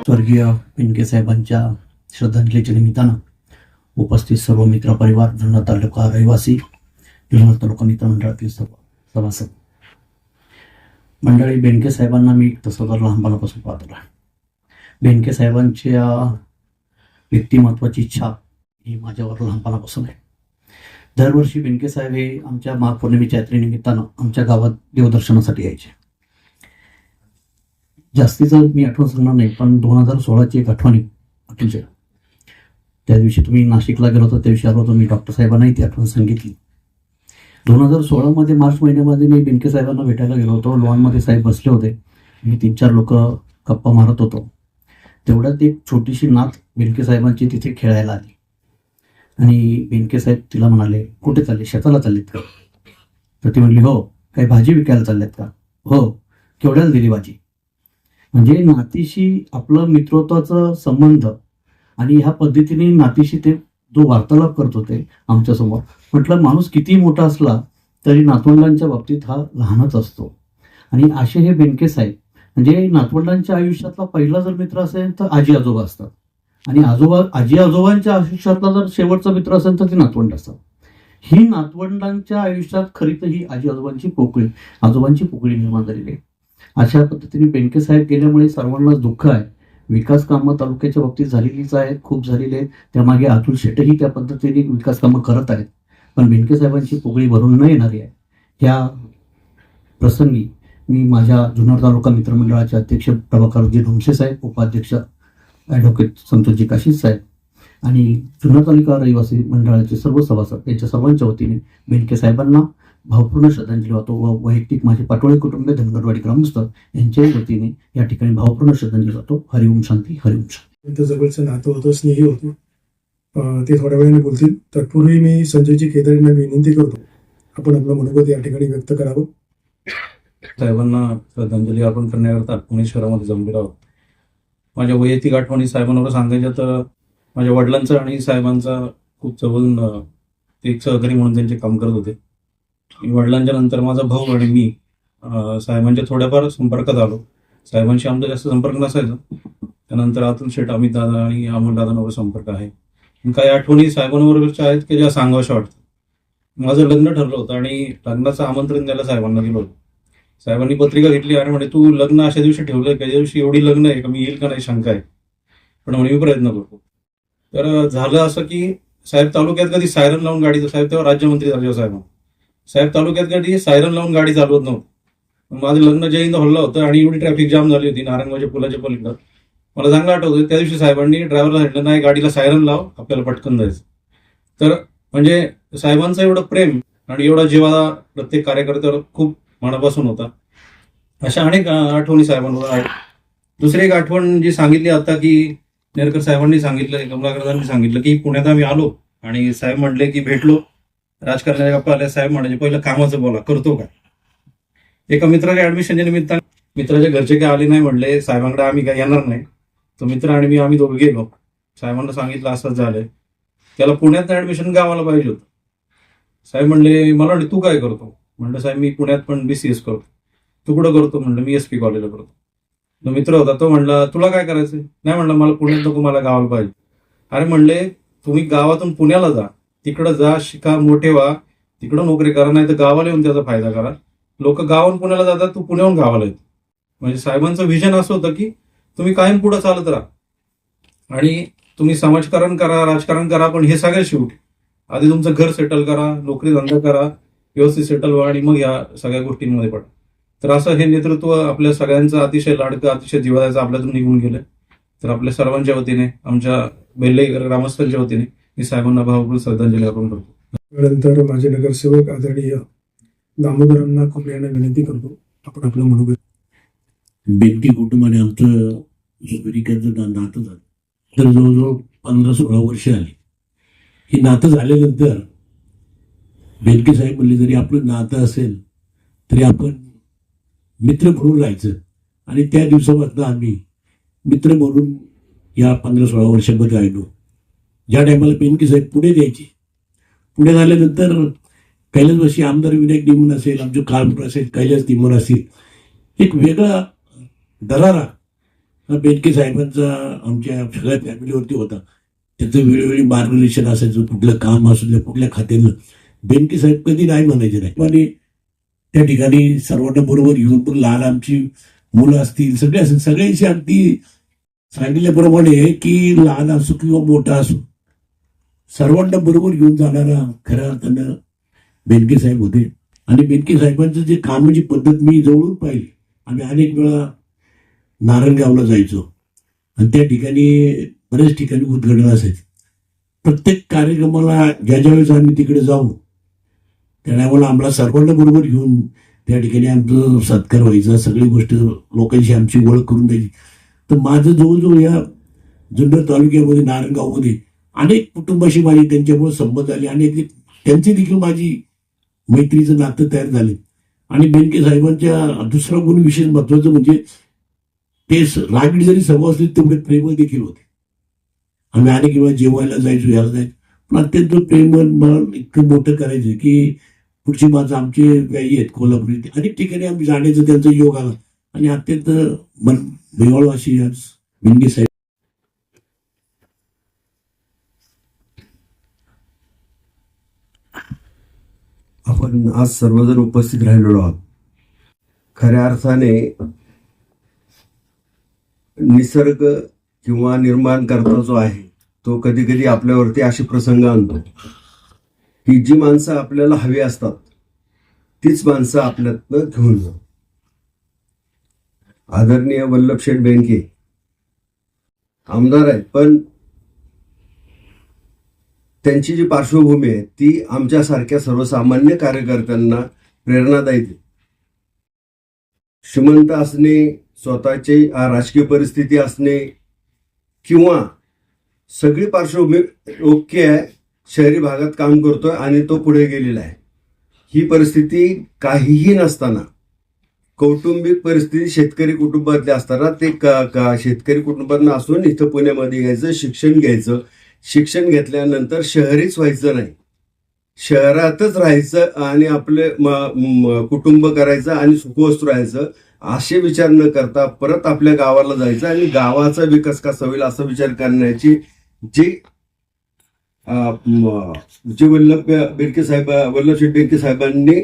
स्वर्गीय पिंके साहेबांच्या श्रद्धांजलीच्या निमित्तानं उपस्थित सर्व मित्र परिवार जुन्नर तालुका रहिवासी जुन्नर तालुका मित्रमंडळातील सभा सभासद. मंडळी बेनके साहेबांना मी तसं तर लहानपणापासून पाहतो. बेनके साहेबांच्या व्यक्तिमत्वाची इच्छा ही माझ्यावर लहानपणापासून आहे. दरवर्षी बेनके साहेब हे आमच्या महापौर्णिमेच्या यात्रेनिमित्तानं आमच्या गावात देवदर्शनासाठी यायचे. जास्तीचं मी आठवण सांगणार नाही पण दोन हजार सोळाची एक आठवणी अटलच्या त्या दिवशी तुम्ही नाशिकला गेलो होतो त्या दिवशी आलो होतो मी डॉक्टर साहेबांनाही ती आठवण सांगितली. दोन हजार सोळामध्ये मार्च महिन्यामध्ये मी बिनके साहेबांना भेटायला गेलो होतो लॉनमध्ये साहेब बसले होते. मी तीन चार लोक गप्पा मारत होतो. तेवढ्यात एक छोटीशी नात बिनके साहेबांची तिथे खेळायला आली. आणि बिनके साहेब तिला म्हणाले कुठे चालले? शेताला चाललेत का? तर ती म्हणली हो काही भाजी विकायला चालल्यात का? हो केवढ्याला दिली भाजी? म्हणजे नातीशी आपलं मित्रत्वाचा संबंध आणि ह्या पद्धतीने नातीशी ते जो वार्तालाप करत होते आमच्यासमोर म्हटलं माणूस किती मोठा असला तरी नातवंडांच्या बाबतीत हा लहानच असतो. आणि असे हे बेनके साहेब म्हणजे नातवंडांच्या आयुष्यातला पहिला जर मित्र असेल तर आजी आजोबा असतात. आणि आजोबा आजी आजोबांच्या आयुष्यातला जर शेवटचा मित्र असेल तर ते नातवंड असतात. ही नातवंडांच्या आयुष्यात खरी तर ही आजी आजोबांची पोकळी आजोबांची पोकळी निर्माण झालेली आहे. अशा पद्धतीने बेनके साहेब गेल्यामुळे सर्वांनाच दुःख आहे. विकास कामं तालुक्याच्या बाबतीत झालेलीच आहेत खूप झालेली आहेत. त्यामागे अतुल शेटही त्या पद्धतीने विकास कामं करत आहेत. पण बेनके साहेबांची पोगळी भरून न येणारी आहे. ह्या प्रसंगी मी माझ्या जुन्नर तालुका मित्रमंडळाचे अध्यक्ष प्रभाकरजी ढोमसे साहेब उपाध्यक्ष ॲडव्होकेट संतोषजी काशीद साहेब आणि जुन्नर तालुका रहिवासी मंडळाचे सर्व सभासद यांच्या सर्वांच्या वतीने बेंके साहेबांना भावपूर्ण श्रद्धांजली वाहतो. व वैयक्तिक माझे पाटोळे कुटुंबीय धनगरवाडी ग्रामस्थ यांच्या वतीने या ठिकाणी भावपूर्ण श्रद्धांजली वाहतो. हरिओम शांती हरिओम शांती. जवळचं नातं होतं स्नेही होतं. ते थोड्या वेळाने बोलतील. तत्पूर्वी मी संजयजी केदारेंना विनंती करतो. आपण आपलं मनोगत या ठिकाणी व्यक्त करावं. साहेबांना श्रद्धांजली अर्पण करण्याकरता पुणे शहरामध्ये जमलेलो आहोत. माझ्या वैयक्तिक आठवणी साहेबांवर सांगायच्या तर माझ्या वडिलांचा आणि साहेबांचा खूप जवळून एक सहकारी म्हणून त्यांचे काम करत होते. वडिलांच्या नंतर माझा भाऊ आणि मी साहेबांच्या थोड्याफार संपर्कात आलो. साहेबांशी आमचा जास्त संपर्क नसायचा. त्यानंतर अतुल शेठ अमित दादा आणि अमोल दादांवर संपर्क आहे. काही आठवणी साहेबांबरोबरच्या आहेत की ज्या सांगाव्याशा वाटतं माझं लग्न ठरलं होतं आणि लग्नाचं आमंत्रण द्यायला साहेबांना दिलं होतं. साहेबांनी पत्रिका घेतली आणि म्हणे तू लग्न अशा दिवशी ठेवलं त्या दिवशी एवढी लग्न आहे का? मी येईल का नाही? शंका आहे. पण म्हणे मी प्रयत्न करतो. तर झालं असं की साहेब तालुक्यात कधी सायरन लावून गाडीचं साहेब तेव्हा राज्यमंत्री झाले साहेब. साहेब तालुक्यात गाडी सायरन लावून गाडी चालवत नव्हतं. माझं लग्न जैन हल्ला होतं आणि एवढी ट्रॅफिक जाम झाली होती नारायणगावच्या पुलाच्या पलीकडं. मला चांगलं आठवतं त्या दिवशी साहेबांनी ड्रायव्हरला सांगितलं नाही गाडीला सायरन लाव आपल्याला पटकन जायचं. तर म्हणजे साहेबांचं एवढं प्रेम आणि एवढा जिव्हाळा प्रत्येक कार्यकर्त्यावर खूप मनापासून होता. अशा अनेक आठवणी साहेबांवर आहेत. दुसरी एक आठवण जी सांगितली आता की नेरकर साहेबांनी सांगितलं कमलाकरांनी सांगितलं की पुण्यात आम्ही आलो आणि साहेब म्हटले की भेटलो. राजकारणाच्या गप्पा आल्या साहेब म्हणायचे पहिलं कामाचं बोला करतो का एका मित्राच्या ऍडमिशनच्या निमित्ताने मित्राच्या घरचे काय आले नाही म्हणले साहेबांकडे आम्ही काय येणार नाही. तो मित्र आणि मी आम्ही दोघं गेलो. साहेबांना सांगितलं असंच झालंय. त्याला पुण्यात ऍडमिशन गावाला पाहिजे होतं. साहेब म्हणले मला म्हणले तू काय करतो? म्हणलं साहेब मी पुण्यात पण बीसीएस करतो. तू कुठं करतो? म्हणलं मी एस पी कॉलेजला करतो. तो मित्र होता तो म्हणला तुला काय करायचं नाही म्हणलं मला पुण्यात नको मला गावाला पाहिजे. अरे म्हणले तुम्ही गावातून पुण्याला जा. तिकडं जा शिका मोठे व्हा. तिकडं नोकरी करा नाही तर गावाला येऊन त्याचा फायदा करा. लोक गावाहून पुण्याला जातात तू पुण्याहून गावाला येतो. म्हणजे साहेबांचं व्हिजन असं होतं की तुम्ही कायम पुढे चालत राहा. आणि तुम्ही समाजकारण करा राजकारण करा पण हे सगळ्यात शेवटी आधी तुमचं घर सेटल करा नोकरी धंदा करा व्यवस्थित सेटल व्हा आणि मग या सगळ्या गोष्टींमध्ये पडा. तर असं हे नेतृत्व आपल्या सगळ्यांचं अतिशय लाडकं अतिशय जिव्हाळ्याचं आपल्यातून निघून गेलं. तर आपल्या सर्वांच्या वतीने आमच्या बेल्ले ग्रामस्थांच्या वतीने मी साहेबांना भावपूर्ण श्रद्धांजली अर्पण करतो. त्यानंतर माझे नगरसेवक आदरणीय दामोदरांना कुंबळे यांना विनंती करतो. आपण आपलं मनोगत बेनके कुटुंबाने आमचं अमेरिकेचं ना- नातं झालं. तर जवळजवळ पंधरा सोळा वर्ष आली. हे नातं झाल्यानंतर बेनके साहेब म्हणले जरी आपलं नातं असेल तरी आपण मित्र म्हणून राहायचं. आणि त्या दिवसापासून आम्ही मित्र म्हणून या पंधरा सोळा वर्षामध्ये राहिलो ज्या टायमाला पेनकी साहेब पुढे द्यायचे. पुढे झाल्यानंतर कैलासवासी आमदार विनायक निमन असेल आमचे काळपूर असेल कैलास निमन असेल एक वेगळा दरारा हा बेनके साहेबांचा आमच्या सगळ्या फॅमिलीवरती होता. त्याचं वेळोवेळी मार्गदर्शन असायचं कुठलं काम असू द्या कुठल्या खात्यानं. बेनके साहेब कधी नाही म्हणायचे नाही. आणि त्या ठिकाणी सर्वांना बरोबर घेऊन पण लहान आमची मुलं असतील सगळे असतील सगळ्यांशी अगदी सांगितल्याप्रमाणे की लहान असो किंवा मोठा असो सर्वांना बरोबर घेऊन जाणारा खऱ्या अर्थानं बेनके साहेब होते. आणि बेनके साहेबांचं जे कामाची पद्धत मी जवळून पाहिली. आम्ही अनेक वेळा नारायणगावला जायचो. आणि त्या ठिकाणी बऱ्याच ठिकाणी उद्घाटन असायचं. प्रत्येक कार्यक्रमाला ज्या ज्या वेळेस आम्ही तिकडे जाऊ त्या टायमाला आम्हाला सर्वांना बरोबर घेऊन त्या ठिकाणी आमचं सत्कार व्हायचा सगळी गोष्ट लोकांशी आमची ओळख करून द्यायची. तर माझं जवळजवळ या जुन्नर तालुक्यामध्ये नारायणगावमध्ये अनेक कुटुंबाशी माझी त्यांच्यामुळे संबंध आले आणि त्यांचे त्यांची देखील माझी मैत्रीचं नातं तयार झाले. आणि बेनके साहेबांच्या दुसरा गुण विशेष महत्वाचं म्हणजे ते स- रागीट जरी सभा असली तेवढे प्रेमळ देखील होते. आम्ही अनेक वेळा जेवायला जायचो यायला जायचो. पण अत्यंत प्रेमळ मला इतकं मोठं करायचं की पुढची माझं आमचे व्यायी आहेत कोल्हापुरी. अनेक ठिकाणी आम्ही जाण्याचा त्यांचा योग आला. आणि अत्यंत मन बेवाळ अशी बेनके साहेब आपण आज सर्वजण उपस्थित राहिलेलो आहोत. खऱ्या अर्थाने निसर्ग किंवा निर्माण करता जो आहे तो कधी कधी आपल्यावरती असे प्रसंग आणतो की जी माणसं आपल्याला हवी असतात तीच माणसं आपल्यातनं घेऊन जा आदरणीय वल्लभ शेठ आमदार आहेत पण त्यांची जी पार्श्वभूमी आहे ती आमच्यासारख्या सर्वसामान्य कार्यकर्त्यांना प्रेरणादायी देते. श्रीमंत असणे स्वतःची राजकीय परिस्थिती असणे किंवा सगळी पार्श्वभूमी ओके आहे शहरी भागात काम करतोय आणि तो पुढे गेलेला आहे. ही परिस्थिती काहीही नसताना कौटुंबिक परिस्थिती शेतकरी कुटुंबातले असताना ते का का शेतकरी कुटुंबातनं असून इथं पुण्यामध्ये यायचं शिक्षण घ्यायचं शिक्षण घेतल्यानंतर शहरीच व्हायचं नाही. शहरातच राहायचं आणि आपले म- कुटुंब करायचं आणि सुखवस्त राहायचं असे विचार न करता परत आपल्या गावाला जायचं आणि गावाचा विकास कसा होईल असा विचार करण्याची जी जे वल्लभ बेडके साहेब वल्लभशेठ बेडके साहेबांनी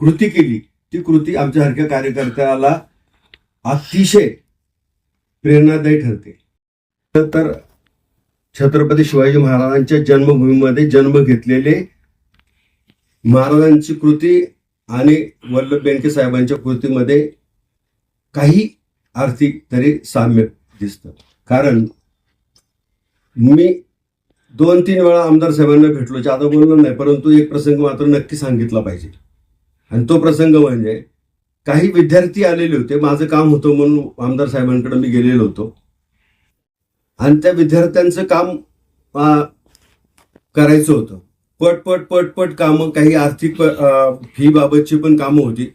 कृती केली ती कृती आमच्यासारख्या कार्यकर्त्याला अतिशय प्रेरणादायी ठरते. तर छत्रपती शिवाजी महाराजांच्या जन्मभूमीमध्ये जन्म घेतलेले महाराजांची कृती आणि वल्लभ बेंके साहेबांच्या कृतीमध्ये काही आर्थिक तरी साम्य दिसतं. कारण मी दोन तीन वेळा आमदार साहेबांना भेटलो जादा बोललो नाही परंतु एक प्रसंग मात्र नक्की सांगितला पाहिजे. आणि तो प्रसंग म्हणजे काही विद्यार्थी आलेले होते माझं काम होतं म्हणून आमदार साहेबांकडे मी गेलेलो होतो. आणि त्या विद्यार्थ्यांचं काम करायचं होतं. पट पट पट पट कामं काही आर्थिक फी बाबतची पण कामं होती.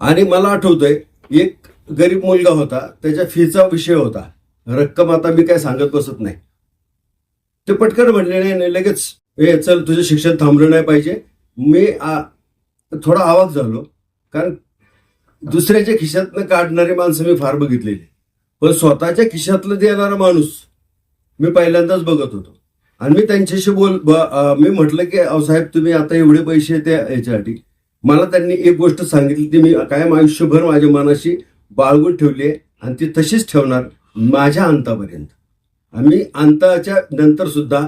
आणि मला आठवतंय एक गरीब मुलगा होता त्याच्या फीचा विषय होता. रक्कम आता मी काय सांगत बसत नाही. ते पटकन म्हणले नाही नाही लगेच हे चल तुझं शिक्षण थांबलं नाही पाहिजे. मी थोडा आवाज झालो कारण दुसऱ्याच्या खिशातनं काढणारी माणसं मी फार बघितलेली. पण स्वतःच्या खिशातलं देणारा माणूस मी पहिल्यांदाच बघत होतो. आणि मी त्यांच्याशी बोल मी म्हटलं की साहेब तुम्ही आता एवढे पैसे त्या याच्यासाठी. मला त्यांनी एक गोष्ट सांगितली ती मी कायम आयुष्यभर माझ्या मनाशी बाळगून ठेवली आहे आणि ती तशीच ठेवणार माझ्या अंतापर्यंत. आम्ही अंताच्या नंतर सुद्धा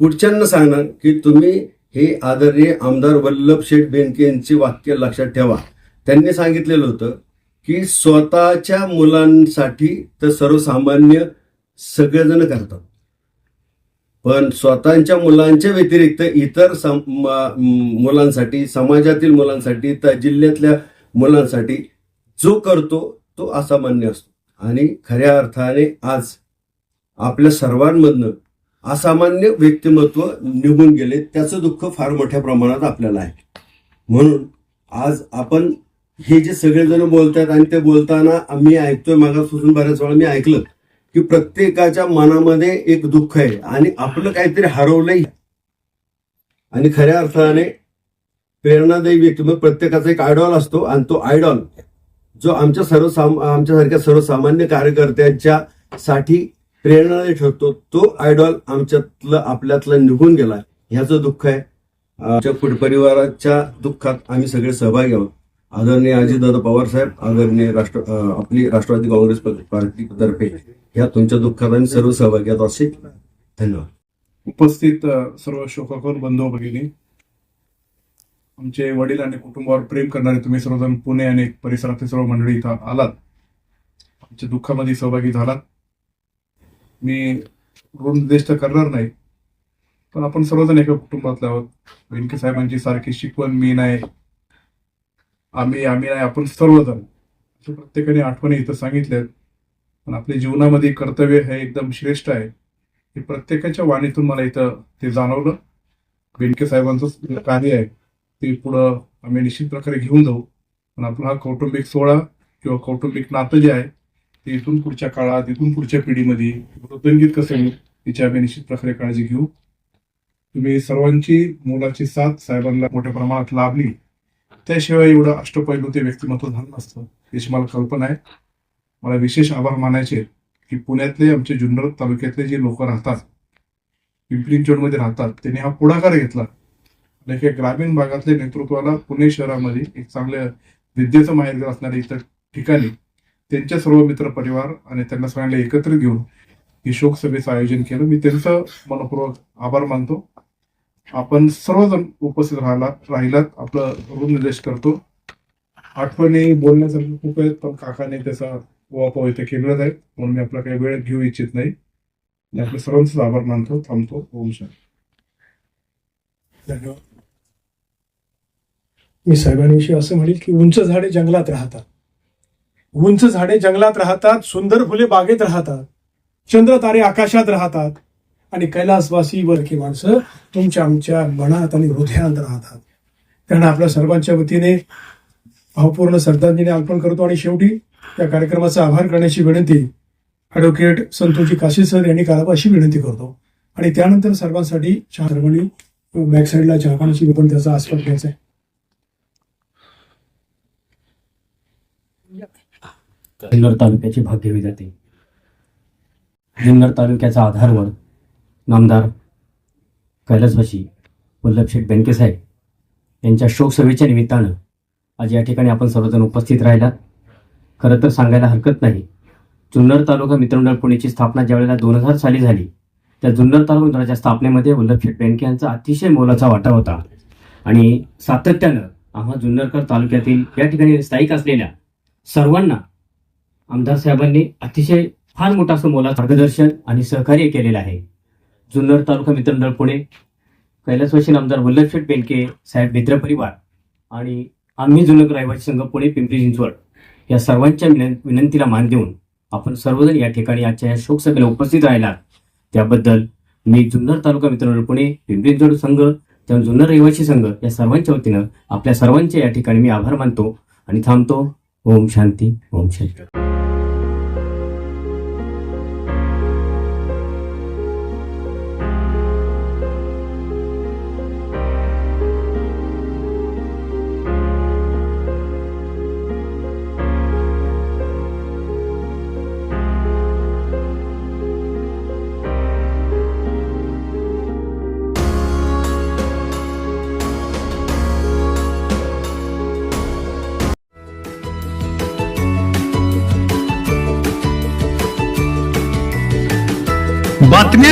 पुढच्यांना सांगणार की तुम्ही हे आदरणीय आमदार वल्लभ शेठ बेनके यांचे वाक्य लक्षात ठेवा. त्यांनी सांगितलेलं होतं की स्वतःच्या मुलांसाठी तर सर्वसामान्य सगळेजण करतात. पण स्वतःच्या मुलांच्या व्यतिरिक्त इतर सम- मुलांसाठी समाजातील मुलांसाठी तर जिल्ह्यातल्या मुलांसाठी जो करतो तो असामान्य असतो. आणि खऱ्या अर्थाने आज आपल्या सर्वांमधनं असामान्य व्यक्तिमत्व निघून गेले त्याचं दुःख फार मोठ्या प्रमाणात आपल्याला आहे. म्हणून आज आपण हे जे सगळेजण बोलतात आणि ते बोलताना आम्ही ऐकतोय मागासून बऱ्याच वेळा मी ऐकलं की प्रत्येकाच्या मनामध्ये एक दुःख आहे आणि आपलं काहीतरी हरवलंय. आणि खऱ्या अर्थाने प्रेरणादायी व्यक्तिमत्व प्रत्येकाचा एक आयडॉल असतो आणि तो आयडॉल जो आमच्या सर्वसाम आमच्यासारख्या सर्वसामान्य कार्यकर्त्यांच्या साठी प्रेरणादायी ठरतो तो आयडॉल आमच्यातलं आपल्यातलं निघून गेला. ह्याचं दुःख आहे. आमच्या कुट परिवाराच्या दुःखात आम्ही सगळे सहभागी आहोत. आदरणीय अजितदादा पवार साहेब आदरणीय राष्ट्र आपली राष्ट्रवादी काँग्रेस पार्टीतर्फे ह्या तुमच्या दुःखात आणि सर्व सहभागी असे धन्यवाद. उपस्थित सर्व शोकाकोर बंधू भगिनी आमचे वडील आणि कुटुंबावर प्रेम करणारे तुम्ही सर्वजण पुणे आणि परिसरातील सर्व मंडळी इथं आलात. आमच्या दुःखामध्ये सहभागी झालात. मी ऋण निर्देश तर करणार नाही पण आपण सर्वजण एका कुटुंबातले आहोत. व्यंके साहेबांची सारखी शिकवण मी नाही. आम्ही आम्ही नाही आपण सर्वजण. प्रत्येकाने आठवणी इथं सांगितल्यात. पण आपल्या जीवनामध्ये कर्तव्य हे एकदम श्रेष्ठ आहे. हे प्रत्येकाच्या वाणीतून मला इथं ते जाणवलं. बेनके साहेबांचं कार्य आहे ते पुढं आम्ही निश्चित प्रकारे घेऊन जाऊ. पण आपला हा कौटुंबिक सोहळा किंवा कौटुंबिक नातं जे आहे ते इथून पुढच्या काळात इथून पुढच्या पिढीमध्ये वृद्धंगीत कसं येईल याची आम्ही निश्चित प्रकारे काळजी घेऊ. तुम्ही सर्वांची मोलाची साथ साहेबांना मोठ्या प्रमाणात लाभली. त्याशिवाय एवढं अष्टपैलू ते व्यक्तिमत्व झालं नसतं याची मला कल्पना आहे. मला विशेष आभार मानायचे की पुण्यातले आमचे जुन्नर तालुक्यातले जे लोक राहतात पिंपरी चिंचवडमध्ये राहतात त्यांनी हा पुढाकार घेतला. आणि हे ग्रामीण भागातल्या नेतृत्वाला पुणे शहरामध्ये एक चांगलं विद्येचं माहेरघर असणाऱ्या इतर ठिकाणी त्यांच्या सर्व मित्र परिवार आणि त्यांना सगळ्यांना एकत्रित घेऊन ही शोकसभेचं आयोजन केलं. मी त्यांचं मनपूर्वक आभार मानतो. आपण सर्वजण उपस्थित राहिला राहिलात. आपलं ऋण निर्देश करतो. आठवणी बोलण्यासारखं खूप आहेत पण काकाने त्याचा वापर इथे केलेलाच आहे. म्हणून मी आपला काही वेळ घेऊ इच्छित नाही. मी आपल्या सर्वांचाच आभार मानतो. थांबतो. ओम शांती. धन्यवाद. मी साहेबांविषयी असं म्हणेल की उंच झाडे जंगलात राहतात. उंच झाडे जंगलात राहतात सुंदर फुले बागेत राहतात चंद्र तारे आकाशात राहतात आणि कैलासवासी वरखी माणसं तुमच्या आमच्या मनात आणि हृदयात राहतात. त्यांना आपल्या सर्वांच्या वतीने भावपूर्ण श्रद्धांजली अर्पण करतो आणि शेवटी या कार्यक्रमाचा आभार करण्याची विनंती ॲडव्होकेट संतोषी काशी सर यांनी करावं अशी विनंती करतो. आणि त्यानंतर सर्वांसाठी चहा सर्वांनी बॅक साईडला चहा पाण्याची पण त्याचा आस्वाद घ्यायचा आहे. जुन्नर तालुक्याची भाग्य जाते. जुन्नर तालुक्याचा आधारवर नामदार कैलासवासी वल्लभशेठ बेनके साहेब यांच्या शोकसभेच्या निमित्तानं आज या ठिकाणी आपण सर्वजण उपस्थित राहिलात. खरं तर सांगायला हरकत नाही. जुन्नर तालुका मित्रमंडळ पुणेची स्थापना ज्यावेळेला दोन हजार साली झाली त्या जुन्नर तालुका मित्राच्या स्थापनेमध्ये वल्लभशेठ बेनके यांचा अतिशय मोलाचा वाटा होता. आणि सातत्यानं आम्हा जुन्नरकर तालुक्यातील या ठिकाणी स्थायिक असलेल्या सर्वांना आमदार साहेबांनी अतिशय फार मोठा असं मोलाचं मार्गदर्शन आणि सहकार्य केलेलं आहे. जुन्नर तालुका मित्रमंडळ पुणे कैलासवासीन आमदार वल्लभशेठ बेनके साहेब मित्र परिवार आणि आम्ही जुन्नर रहिवासी संघ पुणे पिंपरी चिंचवड या सर्वांच्या विनं विनंतीला मान देऊन आपण सर्वजण या ठिकाणी आजच्या या शोकसभेला उपस्थित राहिलात. त्याबद्दल मी जुन्नर तालुका मित्रमंडळ पुणे पिंपरी चिंचवड संघ तेव्हा जुन्नर रहिवासी संघ या सर्वांच्या वतीनं आपल्या सर्वांचे या ठिकाणी मी आभार मानतो आणि थांबतो. ओम शांती ओम शांती.